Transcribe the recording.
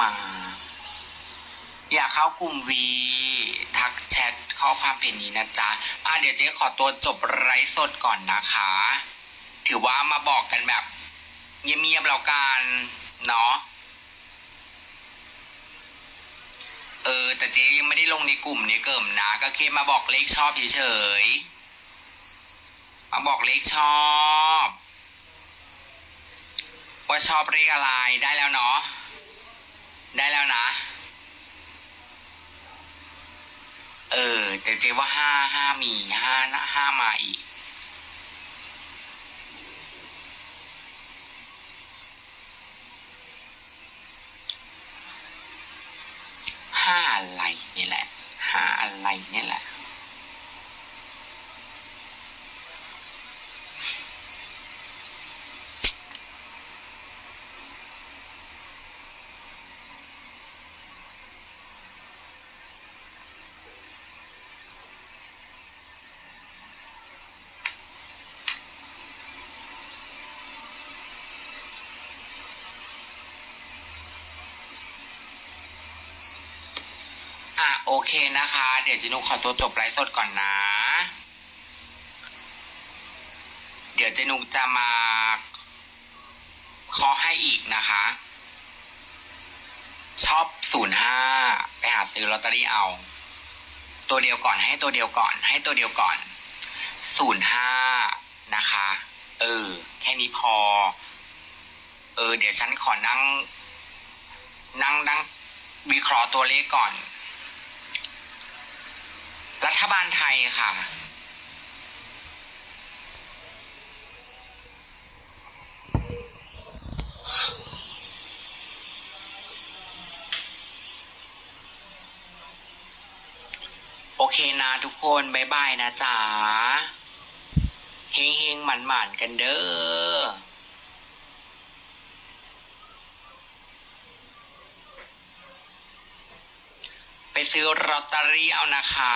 มา อยากเข้ากลุ่มวีทักแชทข้อความเพจนี้นะจ๊ะอะเดี๋ยวเจ๊ขอตัวจบไลฟ์สดก่อนนะคะ ถือว่ามาบอกกันแบบเงียบๆแล้วกันเนาะเออ แต่เจ๊ยังไม่ได้ลงในกลุ่มนี้เกิมนะ ก็แค่มาบอกเลขชอบเฉยๆมาบอกเลขชอบ ว่าชอบเลขอะไรได้แล้วเนาะ ได้แล้วนะ เออ แต่เจ๊ว่าห้าห้ามีห้าห้ามาอีกห้าอะไรนี่แหละห้าอะไรนี่แหละ โอเคนะคะ เดี๋ยวจินุขอตัวจบไลฟ์สดก่อนนะ เดี๋ยวเจนุกจะมาขอให้อีกนะคะ ชอบศูนย์ห้าไปหาซื้อลอตเตอรี่เอา ตัวเดียวก่อนให้ตัวเดียวก่อน ให้ตัวเดียวก่อนศูนย์ห้านะคะ เออ แค่นี้พอ เออ เดี๋ยวฉันขอนั่ง นั่งนั่งวิเคราะห์ตัวเลขก่อน รัฐบาลไทยค่ะ โอเคนะทุกคนบายบายนะจ๊ะเฮงเฮงหมันหมันกันเด้อ ซื้อลอตเตอรี่เอานะคะ